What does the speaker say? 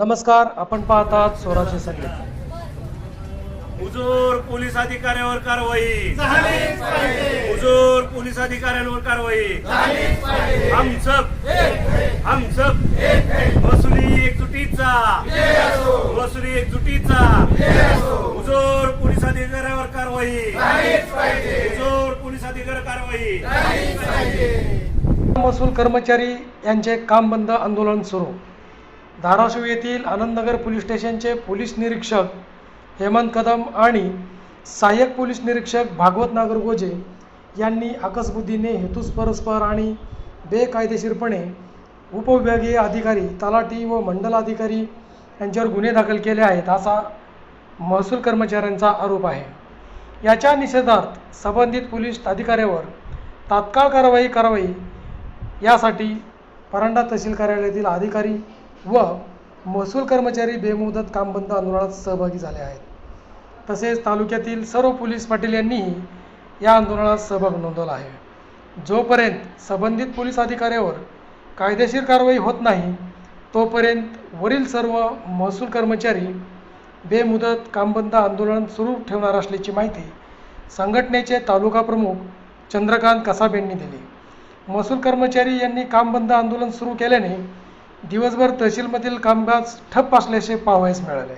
नमस्कार आपण पाहतात स्वराज्य संगीत हुजूर पोलीस अधिकाऱ्यावर कारवाई. हुजूर पोलीस अधिकाऱ्यांवर कारवाई. हम सब. हम सब. वसुली एकजुटीचा. वसुली एकजुटीचा. हुजूर पोलीस अधिकाऱ्यावर कारवाई. हुजूर पोलीस अधिकारी कारवाई. महसूल कर्मचारी यांचे काम बंद आंदोलन सुरू. धाराशिव येथील आनंदनगर पोलीस स्टेशनचे पोलीस निरीक्षक हेमंत कदम आणि सहाय्यक पोलीस निरीक्षक भागवत नागरगोजे यांनी आकसबुद्धीने हेतुस्परस्पर आणि बेकायदेशीरपणे उपविभागीय अधिकारी तलाठी व मंडलाधिकारी यांच्यावर गुन्हे दाखल केले आहेत असा महसूल कर्मचाऱ्यांचा आरोप आहे. याच्या निषेधार्थ संबंधित पोलीस अधिकाऱ्यावर तात्काळ कारवाई करावी यासाठी परांडा तहसील कार्यालयातील अधिकारी व महसूल कर्मचारी बेमुदत कामबंद आंदोलनात सहभागी झाले आहेत. तसेच तालुक्यातील सर्व पोलीस पाटील यांनीही या आंदोलनात सहभाग नोंदवला आहे. जोपर्यंत संबंधित पोलीस अधिकाऱ्यावर कायदेशीर कारवाई होत नाही तोपर्यंत वरील सर्व महसूल कर्मचारी बेमुदत कामबंद आंदोलन सुरू ठेवणार असल्याची माहिती संघटनेचे तालुका प्रमुख चंद्रकांत कसाब यांनी दिली. महसूल कर्मचारी यांनी काम बंद आंदोलन सुरू केल्याने दिवसभर तहसीलमधील कामकाज ठप्प असल्याचे पाहावयास मिळाले.